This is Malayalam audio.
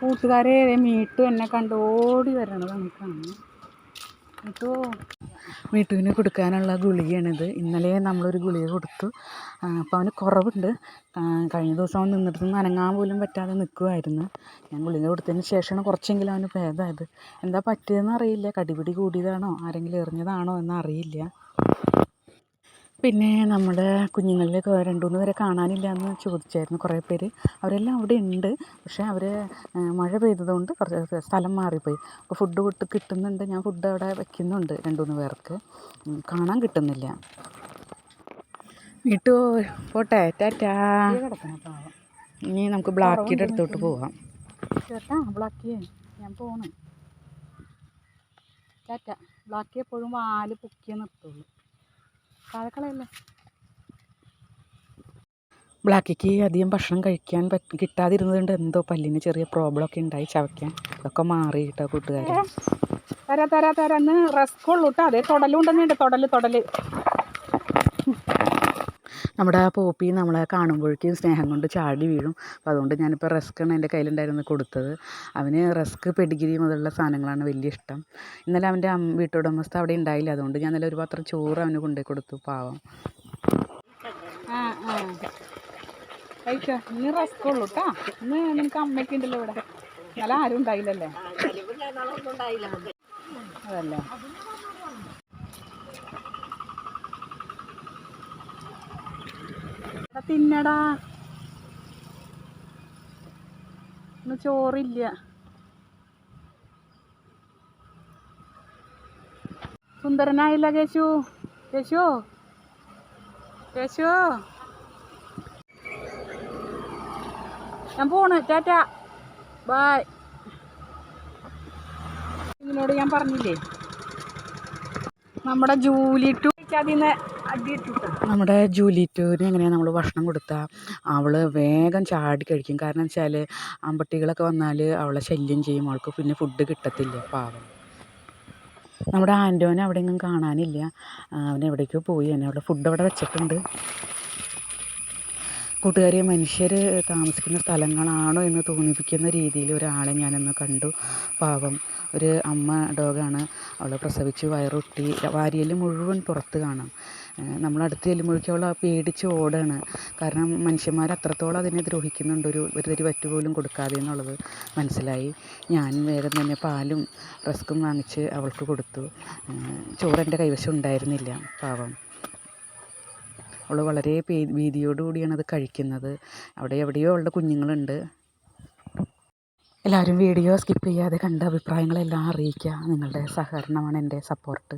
കൂട്ടുകാരെ മീട്ടു എന്നെ കണ്ട് ഓടി വരണത് കാണുന്നത് മീട്ടു. മീട്ടുവിന് കൊടുക്കാനുള്ള ഗുളികയാണിത്. ഇന്നലെ നമ്മളൊരു ഗുളിക കൊടുത്തു. അപ്പോൾ അവന് കുറവുണ്ട്. കഴിഞ്ഞ ദിവസം അവൻ നിന്നിടത്ത് നിന്ന് അനങ്ങാൻ പോലും പറ്റാതെ നിൽക്കുമായിരുന്നു ഞാൻ ഗുളിക കൊടുത്തതിന് ശേഷമാണ് കുറച്ചെങ്കിലും അവന് ഭേദമായത്. എന്താ പറ്റിയതെന്ന് അറിയില്ല. കടിപിടി കൂടിയതാണോ? ആരെങ്കിലും എറിഞ്ഞതാണോ എന്ന് അറിയില്ല പിന്നെ നമ്മുടെ കുഞ്ഞുങ്ങളിൽ രണ്ട് മൂന്ന് പേരെ കാണാനില്ല എന്ന് ചോദിച്ചായിരുന്നു കുറേ പേര്. അവരെല്ലാം അവിടെ ഉണ്ട്. പക്ഷേ അവർ മഴ പെയ്തതുകൊണ്ട് കുറച്ച് സ്ഥലം മാറിപ്പോയി. അപ്പോൾ ഫുഡ് വിട്ട് കിട്ടുന്നുണ്ട്. ഞാൻ ഫുഡ് അവിടെ വയ്ക്കുന്നുണ്ട് രണ്ട് മൂന്ന് പേർക്ക് കാണാൻ കിട്ടുന്നില്ല. വീട്ടു പോട്ടെ. ടാറ്റാ. ഇനി നമുക്ക് ബ്ലാക്കിയുടെ അടുത്തോട്ട് പോവാം. ചേട്ടാ ബ്ലാക്കിയേ. ഞാൻ പോണേ. ടാറ്റ ബ്ലാക്കി എപ്പോഴും വാൽ പൊക്കിയേ നിർത്തുള്ളൂ. താഴെക്കളയല്ലേ ബ്ലാക്കിക്ക് അധികം ഭക്ഷണം കഴിക്കാൻ പറ്റ കിട്ടാതിരുന്നതുകൊണ്ട് എന്തോ പല്ലിന് ചെറിയ പ്രോബ്ലം ഒക്കെ ഉണ്ടായി ചവയ്ക്കാൻ. അതൊക്കെ മാറി കേട്ടോ കൂട്ടുകാരെ തരാ തരാ തരാ. ഇന്ന് റസ്ക് ഉള്ളൂ കേട്ടോ അതേ തൊടലുണ്ടെന്നുണ്ട്. തൊടൽ തൊടൽ. നമ്മുടെ ആ പോപ്പി നമ്മളെ കാണുമ്പോഴേക്കും സ്നേഹം കൊണ്ട് ചാടി വീഴും. അപ്പോൾ അതുകൊണ്ട് ഞാനിപ്പോൾ റസ്ക്കാണ് എന്റെ കയ്യിലുണ്ടായിരുന്നു കൊടുത്തത്. അവന് റസ്ക് പെടിഗിരി മുതലുള്ള സാധനങ്ങളാണ് വലിയ ഇഷ്ടം. ഇന്നലെ അവന്റെ അമ്മ വീട്ടുടമസ്ഥ അവിടെ ഉണ്ടായില്ല. അതുകൊണ്ട് ഞാൻ ഇന്നലെ ഒരു പാത്രം ചോറ് അവന് കൊണ്ടുപോയി കൊടുത്തു പാവം. ആ ആ. കഴിച്ചോ? ഇന്ന് റസ്ക് ഉള്ളൂ കേട്ടോ ഇന്ന് നിനക്ക് അമ്മയ്ക്ക് ഉണ്ടല്ലോ ഇവിടെ. ഇന്നലെ ആരും ഉണ്ടായില്ലല്ലേ? അതല്ലേ? തിന്നടാ. ഇന്ന് ചോറില്ല. സുന്ദരനായില്ല കേശു. കേശു? കേശു? ഞാൻ പോണ്. ടാറ്റ. ബായ്. ഇതിനോട് ഞാൻ പറഞ്ഞില്ലേ? നമ്മുടെ ജൂലി ടു അടിയിട്ടു നമ്മുടെ ജൂലി ടൂവിന് എങ്ങനെയാണ് നമ്മൾ ഭക്ഷണം കൊടുത്താൽ അവൾ വേഗം ചാടി കഴിക്കും. കാരണം വെച്ചാൽ ആൺപട്ടികളൊക്കെ വന്നാൽ അവളെ ശല്യം ചെയ്യും. അവൾക്ക് പിന്നെ ഫുഡ് കിട്ടത്തില്ല പാവം. നമ്മുടെ ആന്റോനെ അവിടെ എങ്ങും കാണാനില്ല അവനെവിടേക്കോ പോയി. എന്നെ അവിടെ ഫുഡ് അവിടെ വെച്ചിട്ടുണ്ട്. കൂട്ടുകാരെ മനുഷ്യർ താമസിക്കുന്ന സ്ഥലങ്ങളാണോ എന്ന് തോന്നിപ്പിക്കുന്ന രീതിയിൽ ഒരാളെ ഞാനൊന്ന് കണ്ടു. പാവം. ഒരു അമ്മ ഡോഗാണ്. അവൾ പ്രസവിച്ച് വയറൊട്ടി. വാരിയൽ മുഴുവൻ പുറത്ത് കാണാം. നമ്മൾ നമ്മളടുത്ത് ചെല്ലുമ്പോഴേക്കും അവൾ പേടിച്ച് ഓടാണ്. കാരണം മനുഷ്യന്മാർ അത്രത്തോളം അതിനെ ദ്രോഹിക്കുന്നുണ്ട്. ഒരു ഒരു തരി വറ്റ് പോലും കൊടുക്കാതെ എന്നുള്ളത് മനസ്സിലായി. ഞാൻ വേഗം തന്നെ പാലും റസ്ക്കും വാങ്ങിച്ച് അവൾക്ക് കൊടുത്തു. ചോറ് എന്റെ കൈവശം ഉണ്ടായിരുന്നില്ല. പാവം. അവൾ വളരെ പേ ഭീതിയോടുകൂടിയാണ് അത് കഴിക്കുന്നത്. അവിടെ എവിടെയോ അവളുടെ കുഞ്ഞുങ്ങളുണ്ട്. എല്ലാവരും വീഡിയോ സ്കിപ്പ് ചെയ്യാതെ കണ്ട അഭിപ്രായങ്ങളെല്ലാം അറിയിക്കുക. നിങ്ങളുടെ സഹകരണമാണ് എന്റെ സപ്പോർട്ട്.